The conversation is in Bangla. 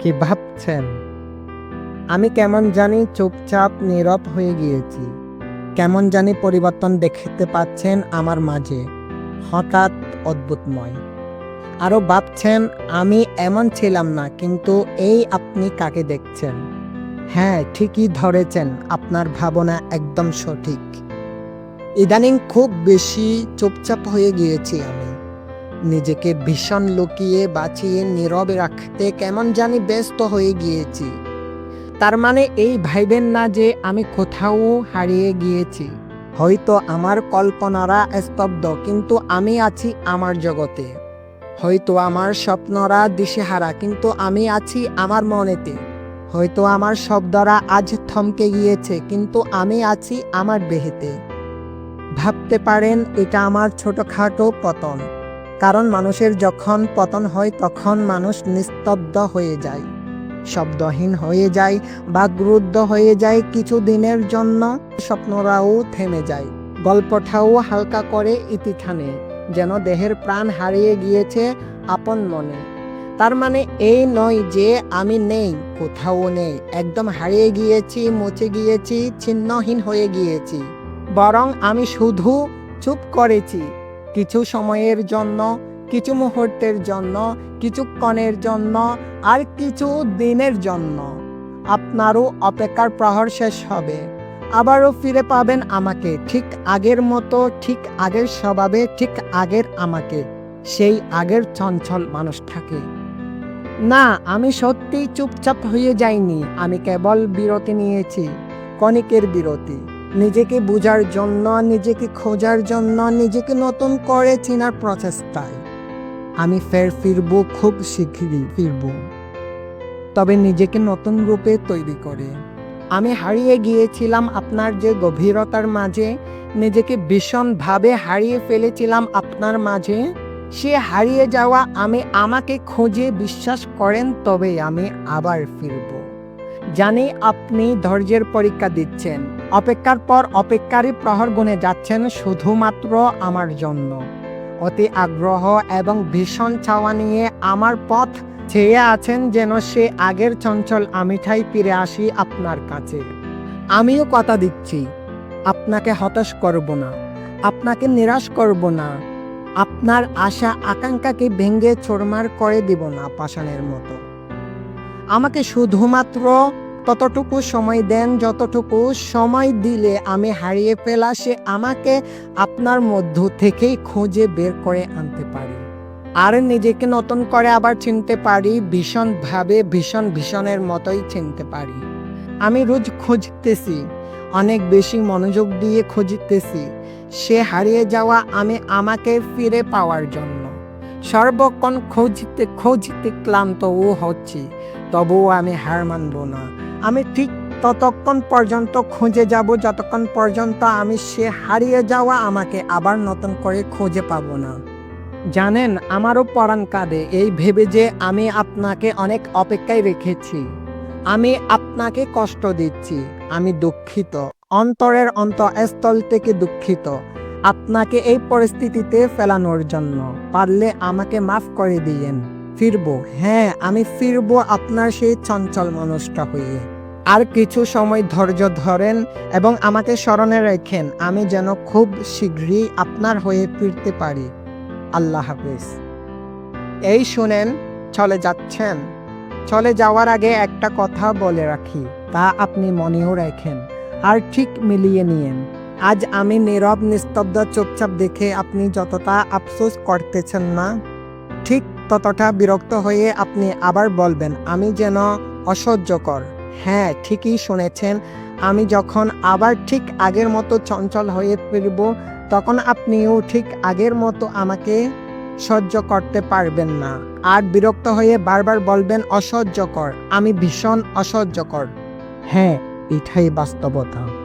কি ভাবছেন? আমি কেমন জানি চুপচাপ নীরব হয়ে গিয়েছি। কেমন জানি পরিবর্তন দেখতে পাচ্ছেন আমার মাঝে। হঠাৎ অদ্ভুতময়। আরও ভাবছেন, আমি এমন ছিলাম না, কিন্তু এই আপনি কাকে দেখছেন? হ্যাঁ ঠিকই ধরেছেন, আপনার ভাবনা একদম সঠিক। ইদানিং খুব বেশি চুপচাপ হয়ে গিয়েছি আমি। নিজেকে ভীষণ লুকিয়ে বাঁচিয়ে নীরবে রাখতে কেমন জানি ব্যস্ত হয়ে গিয়েছি। তার মানে এই ভাইবেন না যে আমি কোথাও হারিয়ে গিয়েছি। হয়তো আমার কল্পনারা স্তব্ধ, কিন্তু আমি আছি আমার জগতে। হয়তো আমার স্বপ্নরা দিশেহারা, কিন্তু আমি আছি আমার মনেতে। হয়তো আমার শব্দরা আজ থমকে গিয়েছে, কিন্তু আমি আছি আমার বেহেতে। ভাবতে পারেন, এটা আমার ছোটখাটো পতন। কারণ মানুষের যখন পতন হয়, তখন মানুষ নিস্তব্ধ হয়ে যায়। শব্দহীন হয়ে যায় বা গুরুদ্ধ হয়ে যায় কিছু দিনের জন্য, স্বপ্নরাও থেমে যায়। গল্পটাও হালকা করে ইতি টানে যেন দেহের প্রাণ হারিয়ে গিয়েছে আপন মনে। তার মানে এই নয় যে আমি নেই, কোথাও নেই, একদম হারিয়ে গিয়েছি, মুছে গিয়েছি, ছিন্নহীন হয়ে গিয়েছি। বরং আমি শুধু চুপ করেছি। কিছু সময়ের জন্য, কিছু মুহূর্তের জন্য কিছুক্ষণের জন্য, আর কিছু দিনের জন্য। আপনারও অপেক্ষার প্রহর শেষ হবে। আবারও ফিরে পাবেন আমাকে, ঠিক আগের মতো, ঠিক আগের স্বভাবে, ঠিক আগের আমাকে, সেই আগের চঞ্চল মানুষটাকে। না, আমি সত্যিই চুপচাপ হয়ে যাইনি, আমি কেবল বিরতি নিয়েছি, কণিকের বিরতি। নিজেকে বোঝার জন্য, নিজেকে খোঁজার জন্য, নিজেকে নতুন করে চেনার প্রচেষ্টায়। আমি ফের ফিরব, খুব শীঘ্রই ফিরব। তবে নিজেকে নতুন রূপে তৈরি করে। আমি হারিয়ে গিয়েছিলাম আপনার যে গভীরতার মাঝে, নিজেকে ভীষণভাবে হারিয়ে ফেলেছিলাম আপনার মাঝে, সে হারিয়ে যাওয়া আমি আমাকে খোঁজে বিশ্বাস করেন, তবে আমি আবার ফিরব। জানি আপনি ধৈর্যের পরীক্ষা দিচ্ছেন। অপেক্ষার পর অপেক্ষারই প্রহর গুনে যাচ্ছেন শুধুমাত্র আমার জন্য। অতি আগ্রহ এবং ভীষণ চাওয়া নিয়ে আমার পথ চেয়ে আছেন যেন সে আগের চঞ্চল আমিঠাই ফিরে আসি আপনার কাছে। আমিও কথা দিচ্ছি, আপনাকে হতাশ করব না, আপনাকে নিরাশ করব না, আপনার আশা আকাঙ্ক্ষাকে ভেঙে চোরমার করে দিব না পাষাণের মতো। আমাকে শুধুমাত্র ততটুকু সময় দেন, যতটুকু সময় দিলে আমি হারিয়ে ফেলা সে আমাকে আপনার মধ্য থেকেই খুঁজে বের করে আনতে পারি। আর নিজেকে নতুন করে আবার চিনতে পারি, ভীষণভাবে ভীষণ ভীষণের মতোই চিনতে পারি। আমি রোজ খুঁজতেছি, অনেক বেশি মনোযোগ দিয়ে খুঁজতেছি, সে হারিয়ে যাওয়া আমি আমাকে ফিরে পাওয়ার জন্য। সর্বক্ষণ খুঁজতে খুঁজতে ক্লান্তও হচ্ছি, তবুও আমি হার মানব না। আমি ঠিক ততক্ষণ পর্যন্ত খুঁজে যাব, যতক্ষণ পর্যন্ত আমি সে হারিয়ে যাওয়া আমাকে আবার নতুন করে খুঁজে পাবো না। জানেন, আমারও পরাণ কাঁদে, এই ভেবে যে আমি আপনাকে অনেক অপেক্ষায় রেখেছি। আমি আপনাকে কষ্ট দিচ্ছি, আমি দুঃখিত। অন্তরের অন্তঃস্থল থেকে দুঃখিত। আপনাকে এই পরিস্থিতিতে ফেলানোর জন্য। পারলে আমাকে মাফ করে দিয়েন। ফিরবো। হ্যাঁ আমি ফিরবো আপনার সেই চঞ্চল মানুষটা হয়ে। আর কিছু সময় ধৈর্য ধরেন এবং আমাকে স্মরণে রেখেন, আমি যেন খুব শীঘ্রই আপনার হয়ে ফিরতে পারি। আল্লাহ হাফিজ। এই শুনেন, চলে যাচ্ছেন। চলে যাওয়ার আগে একটা কথা বলে রাখি, তা আপনি মনেও রাখেন। আর ঠিক মিলিয়ে নিয়েন। আজ আমি নীরব, নিস্তব্ধ, চুপচাপ দেখে আপনি যতটা আফসোস করতেছেন না, ঠিক ততটা বিরক্ত হয়ে আপনি আবার বলবেন, আমি যেন অসহ্যকর। হ্যাঁ ঠিকই শুনেছেন। আমি যখন আবার ঠিক আগের মতো চঞ্চল হয়ে ফিরব, তখন আপনিও ঠিক আগের মতো আমাকে সহ্য করতে পারবেন না। আর বিরক্ত হয়ে বারবার বলবেন, অসহ্যকর। আমি ভীষণ অসহ্যকর। হ্যাঁ এটাই বাস্তবতা।